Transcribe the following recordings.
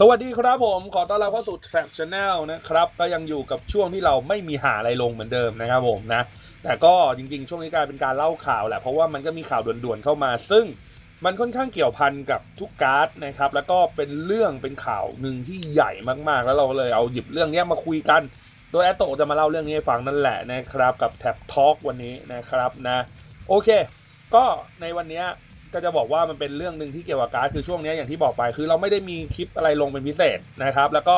สวัสดีครับผม ขอต้อนรับเข้าสู่ Trap Channel นะครับ ก็ยังอยู่กับช่วงที่เราไม่มีหาอะไรลงเหมือนเดิมนะครับผมนะ แต่ก็จริงๆ ช่วงนี้กลายเป็นการเล่าข่าวแหละ เพราะว่ามันก็มีข่าวด่วนๆเข้ามา ซึ่งมันค่อนข้างเกี่ยวพันกับทุกการ์ดนะครับ แล้วก็เป็นเรื่องเป็นข่าวหนึ่งที่ใหญ่มากๆ แล้วเราเลยเอาหยิบเรื่องนี้มาคุยกัน โดยแอตโตจะมาเล่าเรื่องนี้ให้ฟังนั่นแหละนะครับ กับแท็บทอล์กวันนี้นะครับนะ โอเค ก็ในวันนี้ ก็จะบอกว่ามันเป็นเรื่องหนึ่งที่เกี่ยวกับการ์ดคือช่วงนี้อย่างที่บอกไป คือเราไม่ได้มีคลิปอะไรลงเป็นพิเศษนะครับ แล้วก็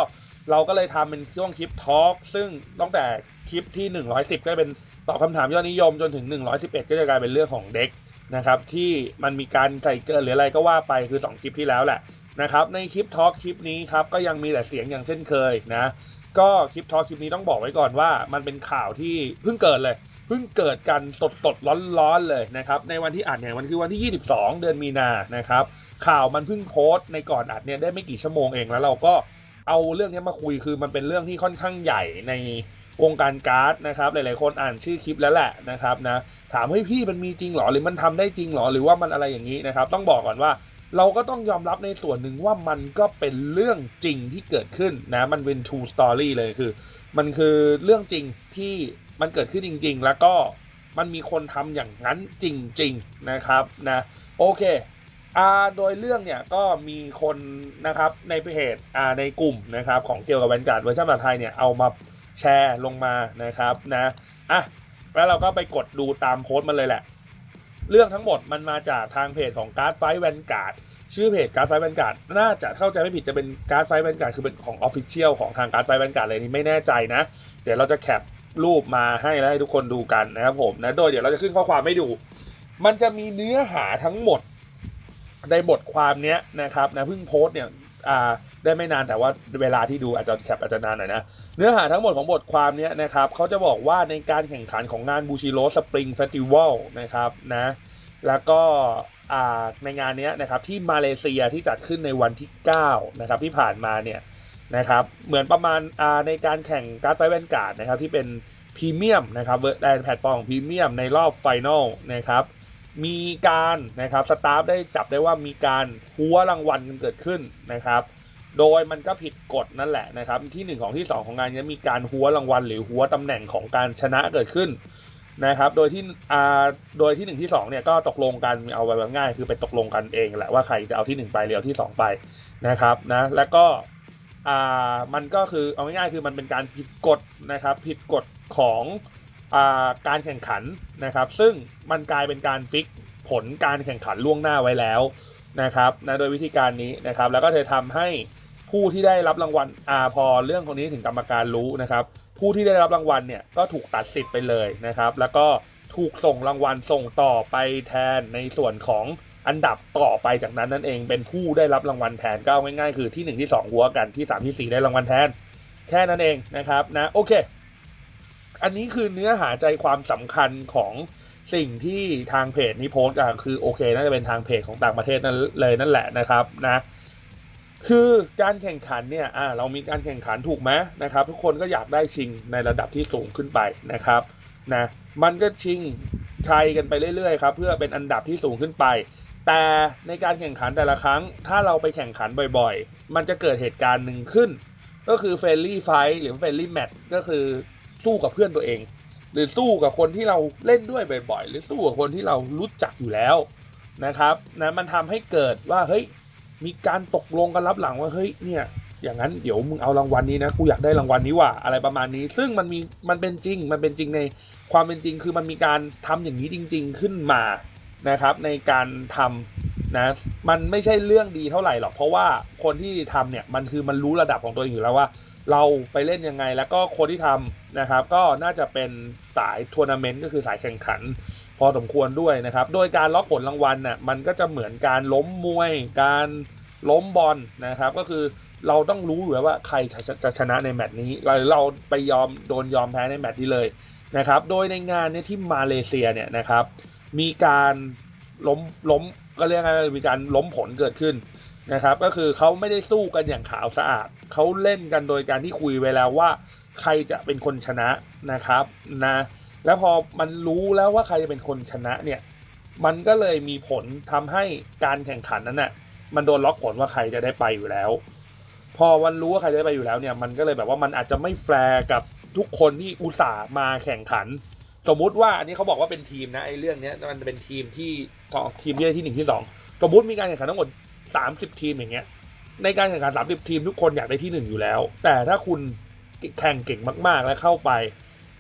เราก็เลยทำเป็นช่วงคลิปทอล์กซึ่งตั้งแต่คลิปที่ 110 ก็เป็นตอบคำถามยอดนิยมจนถึง 111 ก็จะกลายเป็นเรื่องของเด็กนะครับที่มันมีการใส่เกินหรืออะไรก็ว่าไปคือ 2 คลิปที่แล้วแหละนะครับในคลิปทอล์กคลิปนี้ครับก็ยังมีแต่เสียงอย่างเช่นเคยนะก็คลิปทอล์กคลิปนี้ต้องบอกไว้ก่อนว่า มันเป็นข่าวที่เพิ่งเกิดเลย เพิ่งเกิดกันสดสดร้อนร้อนเลยนะครับ ในวันที่อัดเนี่ยมันคือวันที่ 22 เดือนมีนานะครับ ข่าวมันเพิ่งโพสต์ในก่อนอัดเนี่ยได้ไม่กี่ชั่วโมงเองแล้วเราก็เอาเรื่องนี้มาคุยคือมันเป็นเรื่องที่ค่อนข้างใหญ่ในวงการการ์ดนะครับ หลายๆคนอ่านชื่อคลิปแล้วแหละนะครับนะถามให้พี่มันมีจริงหรอหรือมันทำได้จริงหรอหรือว่ามันอะไรอย่างนี้นะครับ ต้องบอกก่อนว่าเราก็ต้องยอมรับในส่วนหนึ่งว่ามันก็เป็นเรื่องจริงที่เกิดขึ้นนะมันเป็น true story เลยคือ มันคือเรื่องจริงที่ มันเกิดขึ้นจริง ๆ แล้วก็มันมีคนทำอย่างนั้นจริง ๆ นะครับนะโอเคอ่าโดยเรื่องเนี่ยก็มีคนนะครับในเพจอ่าในกลุ่มนะครับของเกี่ยวกับแวนการ์ดเวอร์ชันภาษาไทยเนี่ยเอามาแชร์ลงมานะครับนะอะแล้วเราก็ไปกดดูตามโพสต์มันเลยแหละ เรื่องทั้งหมดมันมาจากทางเพจของการ์ดไฟแวนการ์ดชื่อเพจการ์ดไฟแวนการ์ดน่าจะเข้าใจไม่ผิดจะเป็นการ์ดไฟแวนการ์ดคือเป็นของออฟฟิเชียลของทางการ์ดไฟแวนการ์ดเลยนี่ไม่แน่ใจนะ เดี๋ยวเราจะแคป รูปมาให้แล้วให้ทุกคนดูกันนะครับผมนะโดยเดี๋ยวเราจะขึ้นข้อความให้ดู มันจะมีเนื้อหาทั้งหมดในบทความเนี้ยนะครับนะเพิ่งโพสต์เนี่ยอ่าได้ไม่นานแต่ว่าเวลาที่ดูอาจจะแคปอาจจะนานหน่อยนะ เนื้อหาทั้งหมดของบทความเนี้ยนะครับเขาจะบอกว่าในการแข่งขันของงานบูชิโรสปริงเฟสติวัลนะครับนะแล้วก็ในงานนี้นะครับที่มาเลเซียที่จัดขึ้นในวันที่ 9 นะครับที่ผ่านมาเนี่ย นะครับ เหมือนประมาณในการแข่งการ์ดไฟแวนการ์ดนะครับที่เป็นพรีเมียมนะครับในแพลตฟอร์มพรีเมียมในรอบไฟนอลนะครับ มีการนะครับสตาฟได้จับได้ว่ามีการหัวรางวัลกันเกิดขึ้นนะครับ โดยมันก็ผิดกฎนั่นแหละนะครับ ที่ 1 ของที่ 2 ของงานนี้มีการหัวรางวัล หรือหัวตำแหน่งของการชนะเกิดขึ้นนะครับ โดยที่อ่าโดยที่1ที่2เนี่ยก็ตกลงกันเอาไว้ง่าย คือไปตกลงกันเองแหละว่าใครจะเอาที่ 1 ไปหรือเอาที่ 2 ไปนะครับนะแล้วก็ อ่ามันก็คือเอาง่ายๆคือมันเป็นการผิดกฎนะครับผิดกฎของอ่าการแข่งขันนะครับ ซึ่งมันกลายเป็นการฟิกผลการแข่งขันล่วงหน้าไว้แล้วนะครับนะโดยวิธีการนี้นะครับแล้วก็จะทำให้ผู้ที่ได้รับรางวัลอ่าพอเรื่องตรงนี้ถึงกรรมการรู้นะครับ ผู้ที่ได้รับรางวัลเนี่ยก็ถูกตัดสิทธิ์ไปเลยนะครับ แล้วก็ถูกส่งรางวัลส่งต่อไปแทนในส่วนของ อันดับต่อไปจากนั้นนั่นเองเป็นผู้ได้รับรางวัลแทนก็ง่ายๆ คือที่ 1 ที่ 2 หัวกันที่ 3 ที่ 4 ได้รางวัลแทน แค่นั้นเองนะครับนะโอเค อันนี้คือเนื้อหาใจความสำคัญของสิ่งที่ทางเพจนี้โพสต์ก็คือโอเคน่าจะเป็นทางเพจของต่างประเทศนั่นเลยนั่นแหละนะครับนะคือการแข่งขันเนี่ยอ่าเรามีการแข่งขันถูกไหมนะครับ ทุกคนก็อยากได้ชิงในระดับที่สูงขึ้นไปนะครับนะมันก็ชิงชัยกันไปเรื่อยๆครับเพื่อเป็นอันดับที่สูงขึ้นไป แต่ในการแข่งขันแต่ละครั้ง ถ้าเราไปแข่งขันบ่อยๆ มันจะเกิดเหตุการณ์หนึ่งขึ้น ก็คือเฟรนลี่ไฟหรือเฟรนลี่แมตก็คือสู้กับเพื่อนตัวเอง หรือสู้กับคนที่เราเล่นด้วยบ่อยๆ หรือสู้กับคนที่เรารู้จักอยู่แล้วนะครับนะมันทำให้เกิดว่าเฮ้ยมีการตกลงกันรับหลังว่าเฮ้ยเนี่ยอย่างนั้นเดี๋ยวมึงเอารางวัลนี้นะกูอยากได้รางวัลนี้ว่ะอะไรประมาณนี้ ซึ่งมันมีมันเป็นจริงมันเป็นจริงในความเป็นจริงคือมันมีการทำอย่างนี้จริง ๆ ขึ้นมา นะครับในการทำนะมันไม่ใช่เรื่องดีเท่าไหร่หรอก เพราะว่าคนที่ทำเนี่ยมันคือมันรู้ระดับของตัวเองอยู่แล้วว่า เราไปเล่นยังไงแล้วก็คนที่ทำนะครับ ก็น่าจะเป็นสายทัวร์นาเมนต์ก็คือสายแข่งขัน พอสมควรด้วยนะครับ โดยการล็อกผลรางวัลน่ะมันก็จะเหมือนการล้มมวย การล้มบอลนะครับ ก็คือเราต้องรู้อยู่แล้วว่าใครจะชนะในแมตช์นี้เราเราไปยอมโดนยอมแพ้ในแมตช์นี้เลยนะครับ โดยในงานเนี้ที่มาเลเซียเนี่ยนะครับ มีการล้มล้มก็เรียกว่ามีการล้มผลเกิดขึ้นนะครับ ก็คือเขาไม่ได้สู้กันอย่างขาวสะอาดเขาเล่นกันโดยการที่คุยไว้แล้วว่า ใครจะเป็นคนชนะนะครับนะแล้วพอมันรู้แล้วว่าใครจะเป็นคนชนะเนี่ยมันก็เลยมีผลทำให้การแข่งขันนั้นน่ะมันโดนล็อกผลว่าใครจะได้ไปอยู่แล้ว พอวันรู้ว่าใครได้ไปอยู่แล้วเนี่ยมันก็เลยแบบว่ามันอาจจะไม่แฟร์กับทุกคนที่อุตส่าห์มาแข่งขัน สมมุติว่าอันนี้เขาบอกว่าเป็นทีมนะไอ้เรื่องเนี้ยมันเป็นทีมที่ทีมที่ได้ที่หนึ่งที่สองสมมุติมีการแข่งขันทั้งหมดสามสิบทีมอย่างเงี้ย ในการแข่งขันสามสิบทีมทุกคนอยากได้ที่หนึ่งอยู่แล้ว แต่ถ้าคุณแข่งเก่งมาก ๆ แล้วเข้าไป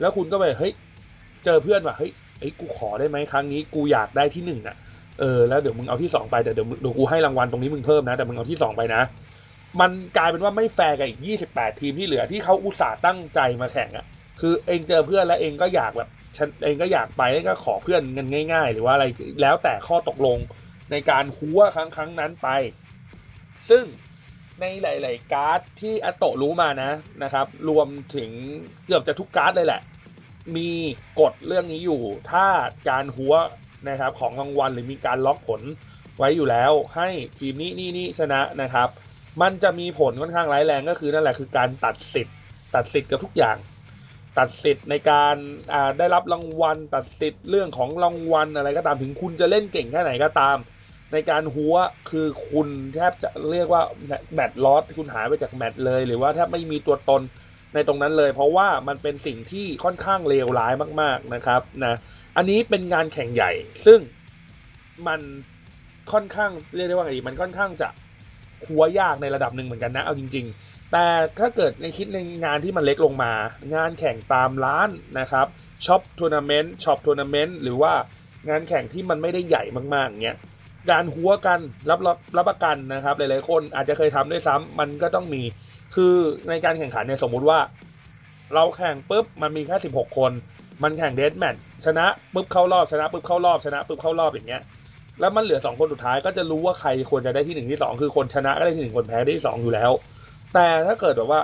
แล้วคุณก็ไปเฮ้ยเจอเพื่อนว่าเฮ้ยไอ้กูขอได้ไหมครั้งนี้กูอยากได้ที่หนึ่งอะเออแล้วเดี๋ยวมึงเอาที่สองไปแต่เดี๋ยวเดี๋ยวกูให้รางวัลตรงนี้มึงเพิ่มนะ แต่มึงเอาที่สองไปนะ มันกลายเป็นว่าไม่แฟร์กับอีก 28 ทีมที่เหลือที่เขาอุตส่าห์ตั้งใจมาแข่งอะ่ะ คือเองเจอเพื่อนแล้วเองก็อยากแบบฉันเองก็อยากไปก็ขอเพื่อนเงินง่าย ๆ หรือว่าอะไรแล้วแต่ข้อตกลงในการคัวครั้งครั้งนั้นไป ซึ่งในหลาย ๆ การ์ดที่อโตรู้มานะนะครับ รวมถึงเกือบจะทุกการ์ดเลยแหละ มีกฎเรื่องนี้อยู่ ถ้าการหัวนะครับของรางวัลหรือมีการล็อกผลไว้อยู่แล้ว ให้ทีมนี้นี่นี่ชนะนะครับ มันจะมีผลค่อนข้างร้ายแรงก็คือนั่นแหละคือการตัดสิทธิ์ตัดสิทธิ์กับทุกอย่าง ตัดสิทธิ์ในการได้รับรางวัล ตัดสิทธิ์เรื่องของรางวัลอะไรก็ตามถึงคุณจะเล่นเก่งแค่ไหนก็ตาม ในการหัวคือคุณแทบจะเรียกว่าแมตต์ลอสคุณหายไปจากแมตต์เลย หรือว่าแทบไม่มีตัวตนในตรงนั้นเลย เพราะว่ามันเป็นสิ่งที่ค่อนข้างเลวร้ายมาก ๆนะครับนะอันนี้เป็นงานแข่งใหญ่ ซึ่งมันค่อนข้างเรียกได้ว่าไงมันค่อนข้างจะหัวยากในระดับหนึ่งเหมือนกันนะเอาจริง ๆ แต่ถ้าเกิดในคิดในงานที่มันเล็กลงมา งานแข่งตามร้านนะครับช็อปทัวร์นาเมนต์ช็อปทัวร์นาเมนต์หรือว่างานแข่งที่มันไม่ได้ใหญ่มากๆเงี้ยการหัวกันรับรับรับประกันนะครับ หลายๆคนอาจจะเคยทำด้วยซ้ำมันก็ต้องมีคือในการแข่งขันเนี่ยสมมุติว่า เราแข่งปุ๊บมันมีแค่16 คน มันแข่งเดสแมทชนะปุ๊บเข้ารอบชนะปุ๊บเข้ารอบชนะปุ๊บเข้ารอบอย่างเงี้ยแล้วมันเหลือ 2 คนสุดท้ายก็จะรู้ว่าใครควรจะได้ที่1ที่2คือคนชนะก็ได้ที่1คนแพ้ได้ที่2อยู่แล้ว แต่ถ้าเกิดแบบว่า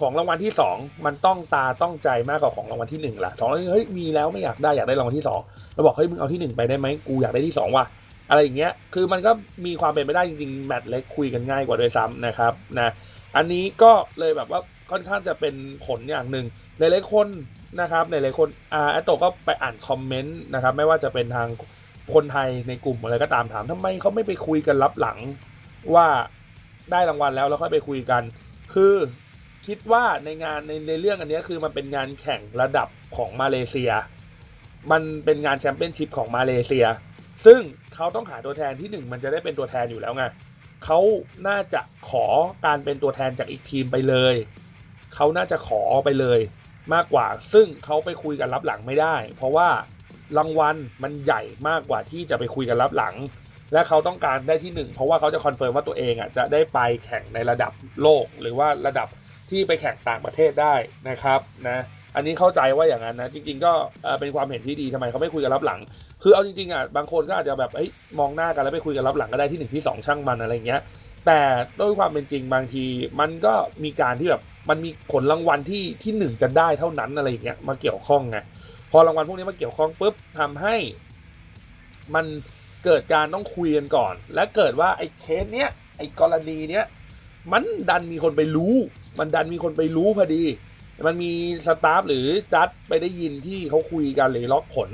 ของรางวัลที่2มันต้องตาต้องใจมากกว่าของรางวัลที่1ล่งละของรางวัลเฮ้ยมีแล้วไม่อยากได้อยากได้รางวัลที่2เราบอกเฮ้ยมึงเอาที่1ไปได้ไหมกูอยากได้ที่2ว่ะอะไรอย่างเงี้ย คือมันก็มีความเป็นไปได้จริงๆ แมตช์เล็กคุยกันง่ายกว่าด้วยซ้ำนะครับนะ อันนี้ก็เลยแบบว่าค่อนข้างจะเป็นผลอย่างหนึ่งหลายๆคนนะครับหลายๆคนอาแอตโตก็ไปอ่านคอมเมนต์นะครับ ไม่ว่าจะเป็นทางคนไทยในกลุ่มอะไรก็ตามถามทำไมเขาไม่ไปคุยกันรับหลังว่า ได้รางวัลแล้วแล้วค่อยไปคุยกัน คือคิดว่าในงานในในเรื่องอันนี้คือมันเป็นงานแข่งระดับของมาเลเซีย มันเป็นงานแชมเปี้ยนชิพของมาเลเซีย ซึ่งเขาต้องหาตัวแทนที่หนึ่งมันจะได้เป็นตัวแทนอยู่แล้วไงเขาน่าจะขอการเป็นตัวแทนจากอีกทีมไปเลย เขาน่าจะขอไปเลยมากกว่า ซึ่งเขาไปคุยกันรับหลังไม่ได้ เพราะว่ารางวัลมันใหญ่มากกว่าที่จะไปคุยกันรับหลัง และเขาต้องการได้ที่หนึ่งเพราะว่าเขาจะคอนเฟิร์มว่าตัวเองอะจะได้ไปแข่งในระดับโลก หรือว่าระดับที่ไปแข่งต่างประเทศได้นะครับนะอันนี้เข้าใจว่าอย่างนั้นนะจริง ๆ ก็เป็นความเห็นที่ดีทำไมเขาไม่คุยกันรับหลัง คือเอาจริงๆอะบางคนก็อาจจะแบบเอ้ยมองหน้ากันแล้วไปคุยกันรับหลังก็ได้ที่หนึ่งที่สองช่างมันอะไรเงี้ยแต่ด้วยความเป็นจริงบางทีมันก็มีการที่แบบมันมีผลรางวัลที่ที่หนึ่งจะได้เท่านั้นอะไรอย่างเงี้ยมาเกี่ยวข้องไงพอรางวัลพวกนี้มาเกี่ยวข้องปุ๊บทำให้มัน เกิดการต้องคุยกันก่อน และเกิดว่าไอ้เคสเนี้ยไอ้กรณีเนี้ยมันดันมีคนไปรู้ มันดันมีคนไปรู้พอดี มันมีสตาฟหรือจัดไปได้ยินที่เขาคุยกันหรือล็อกผล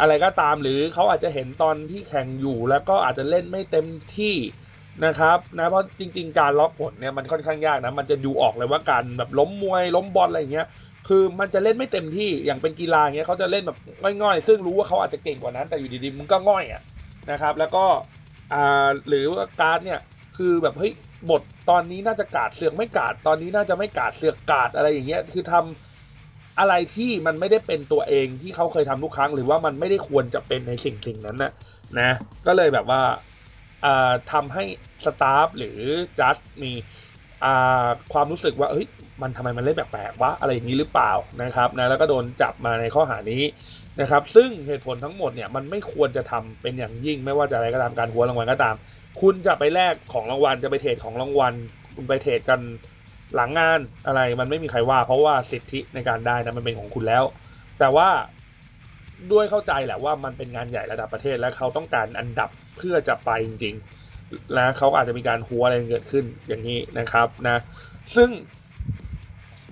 อะไรก็ตามหรือเขาอาจจะเห็นตอนที่แข่งอยู่ แล้วก็อาจจะเล่นไม่เต็มที่นะครับนะเพราะจริง ๆ การล็อกผลเนี่ยมันค่อนข้างยากนะมันจะดูออกเลยว่าการแบบล้มมวยล้มบอลอะไรเงี้ยคือมันจะเล่นไม่เต็มที่อย่างเป็นกีฬาเงี้ยเขาจะเล่นแบบง่อยๆ ซึ่งรู้ว่าเขาอาจจะเก่งกว่านั้นแต่อยู่ดีๆมันก็ง่อยอะ นะครับ แล้วก็หรือว่าการ์ดเนี่ยคือแบบเฮ้ยบทตอนนี้น่าจะกาดเสือกไม่กาดตอนนี้น่าจะไม่กาดเสือกกาดอะไรอย่างเงี้ยคือทำอะไรที่มันไม่ได้เป็นตัวเองที่เขาเคยทำทุกครั้ง หรือว่ามันไม่ได้ควรจะเป็นในสิ่งสิ่งนั้นนะนะก็เลยแบบว่าอ่าทำให้สตาฟหรือจัสมีความรู้สึกว่าเฮ้ยมันทำไมมันเล่นแปลกๆวะอะไรอย่างนี้หรือเปล่านะครับนะแล้วก็โดนจับมาในข้อหานี้ นะครับ ซึ่งเหตุผลทั้งหมดเนี่ยมันไม่ควรจะทำเป็นอย่างยิ่ง ไม่ว่าจะอะไรก็ตามการหัวรางวัลก็ตาม คุณจะไปแลกของรางวัลจะไปเทรดของรางวัล คุณไปเทรดกันหลังงานอะไรมันไม่มีใครว่า เพราะว่าสิทธิในการได้นะมันเป็นของคุณแล้ว แต่ว่าด้วยเข้าใจแหละว่ามันเป็นงานใหญ่ระดับประเทศและเขาต้องการอันดับเพื่อจะไปจริงๆและเขาอาจจะมีการหัวอะไรเกิดขึ้นอย่างนี้นะครับนะซึ่ง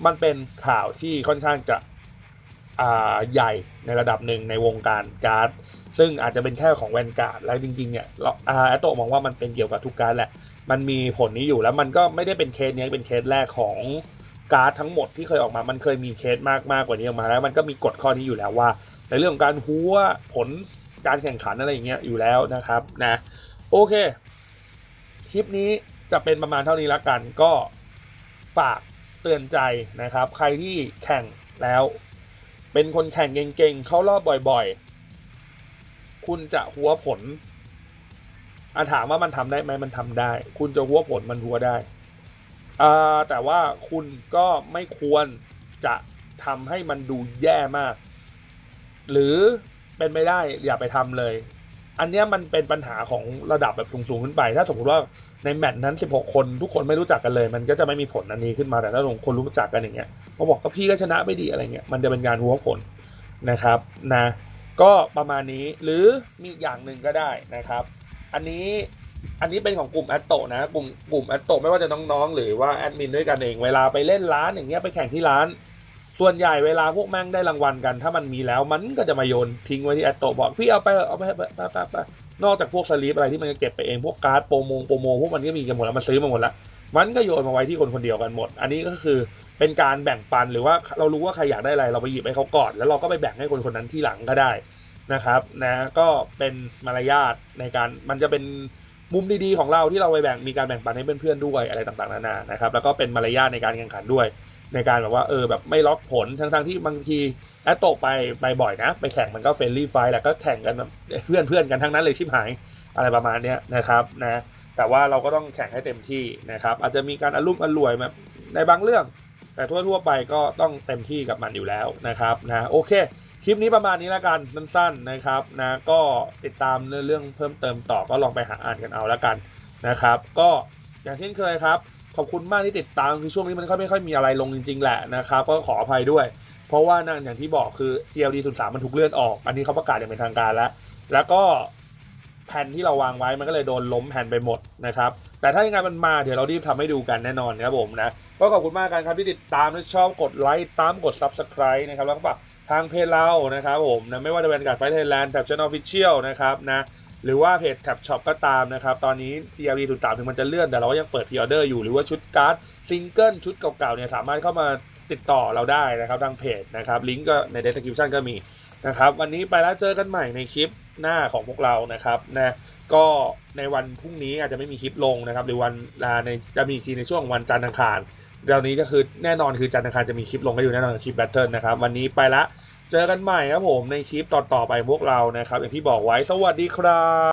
มันเป็นข่าวที่ค่อนข้างจะ ใหญ่ในระดับหนึ่งในวงการการ์ด ซึ่งอาจจะเป็นแค่ของแวนการ์ดแล้วจริงๆเนี่ยแอตโตมองว่ามันเป็นเกี่ยวกับทุกการ์ดแหละ มันมีผลนี้อยู่แล้วมันก็ไม่ได้เป็นเคสนี้เป็นเคสแรกของการ์ดทั้งหมดที่เคยออกมา มันเคยมีเคสมากมากกว่านี้ออกมาแล้ว มันก็มีกฎข้อนี้อยู่แล้วว่า ในเรื่องของการหัวผลการแข่งขันอะไรอย่างเงี้ยอยู่แล้วนะครับนะโอเคคลิปนี้จะเป็นประมาณเท่านี้ละกันก็ฝากเตือนใจนะครับ ใครที่แข่งแล้ว เป็นคนแข่งเก่งๆ เข้ารอบบ่อยๆ คุณจะหัวผลอาถามว่ามันทำได้ไหมมันทำได้ คุณจะหัวผลมันหัวได้อแต่ว่าคุณก็ไม่ควรจะทำให้มันดูแย่มาก หรือเป็นไม่ได้อย่าไปทำเลย อันเนี้ยมันเป็นปัญหาของระดับแบบสูงๆขึ้นไป ถ้าสมมติว่าในแมตช์นั้น 16 คนทุกคนไม่รู้จักกันเลย มันก็จะไม่มีผลอันนี้ขึ้นมาแต่ถ้าคนรู้จักกันอย่างเงี้ยเขาบอกก็พี่ก็ชนะไม่ดีอะไรเงี้ยมันจะเป็นการหัวผลนะครับนะก็ประมาณนี้หรือมีอย่างหนึ่งก็ได้นะครับ อันนี้อันนี้เป็นของกลุ่มแอตโตนะกลุ่มกลุ่มแอตโตไม่ว่าจะน้องๆ หรือว่าแอดมินด้วยกันเอง เวลาไปเล่นร้านอย่างเงี้ยไปแข่งที่ร้าน ส่วนใหญ่เวลาพวกแม่งได้รางวัลกัน ถ้ามันมีแล้วมันก็จะมาโยนทิ้งไว้ที่แอตโตบอกพี่เอาไปเอาไปไปไปไปนอกจากพวกสลีปอะไรที่มันจะเก็บไปเองพวกการ์ดโปรโมงโปรโมพวกมันก็มีกันหมดแล้วมันซื้อมาหมดแล้วมันก็โยนมาไว้ที่คนคนเดียวกันหมด อันนี้ก็คือเป็นการแบ่งปันหรือว่าเรารู้ว่าใครอยากได้อะไรเราไปหยิบให้เขาก่อน แล้วเราก็ไปแบ่งให้คนคนนั้นที่หลังก็ได้นะครับนะก็เป็นมารยาทในการมันจะเป็นมุมดีๆของเราที่เราไปแบ่งมีการแบ่งปันให้เพื่อนๆด้วยอะไรต่างๆนานานะครับแล้วก็เป็นมารยาทในการแข่งขันด้วย ในการแบบว่าเออแบบไม่ล็อกผลทั้งๆที่บางทีแอตโตไปไปบ่อยนะ ไปแข่งมันก็เฟรนลี่ไฟแหละก็แข่งกันเพื่อนเพื่อนกันทั้งนั้นเลยชิบหายอะไรประมาณนี้นะครับนะแต่ว่าเราก็ต้องแข่งให้เต็มที่นะครับ อาจจะมีการอารมณ์อร่วยแบบในบางเรื่อง แต่ทั่วๆไปก็ต้องเต็มที่กับมันอยู่แล้วนะครับนะโอเคคลิปนี้ประมาณนี้แล้วกันสั้นๆนะครับนะก็ติดตามเรื่องเพิ่มเติมต่อก็ลองไปหาอ่านกันเอาแล้วกันนะครับ ก็อย่างเช่นเคยครับ ขอบคุณมากที่ติดตามคือช่วงนี้มันก็ไม่ค่อยมีอะไรลงจริง ๆ แหละนะครับก็ขออภัยด้วย เพราะว่านั่นอย่างที่บอกคือ GLD 0 3มันถูกเลื่อนออก อันนี้เขาประกาศอย่างเป็นทางการแล้ว แล้วก็แผ่นที่เราวางไว้มันก็เลยโดนล้มแผ่นไปหมดนะครับแต่ถ้ายังไงมันมาเดี๋ยวเรารีบทำให้ดูกันแน่นอนครับผมนะก็ขอบคุณมากกันครับที่ติดตามและชอบกดไลค์ตามกด Subscribe นะครับแล้วก็ฝากทางเพจเรานะครับผมนะไม่ว่าจะเป็นการไฟไทยแลนด์แท็บช n อ l Official นะครับนะ หรือว่าเพจแท็บช็อปก็ตามนะครับ ตอนนี้ GLD ถูกตามถึงมันจะเลื่อนแต่เราก็ยังเปิดพ r ออเดอร์อยู่หรือว่าชุดการ์ดซิงเกิลชุดเก่าๆเนี่ยสามารถเข้ามาติดต่อเราได้นะครับทางเพจนะครับลิงก์ก็ใน description ก็มีนะครับวันนี้ไปแล้วเจอกันใหม่ในคลิปหน้าของพวกเรานะครับนะก็ในวันพรุ่งนี้อาจจะไม่มีคลิปลงนะครับ หรือวันในจะมีทีในช่วงวันจันทร์อังคารเดี๋ยวนี้ก็คือแน่นอนคือจันทร์อังคารจะมีคลิปลงก็อยู่แน่นอนคลิปแบทเทิลนะครับวันนี้ไปละ เจอกันใหม่ครับผมในชิปต่อๆไปพวกเรานะครับ อย่างที่บอกไว้สวัสดีครับ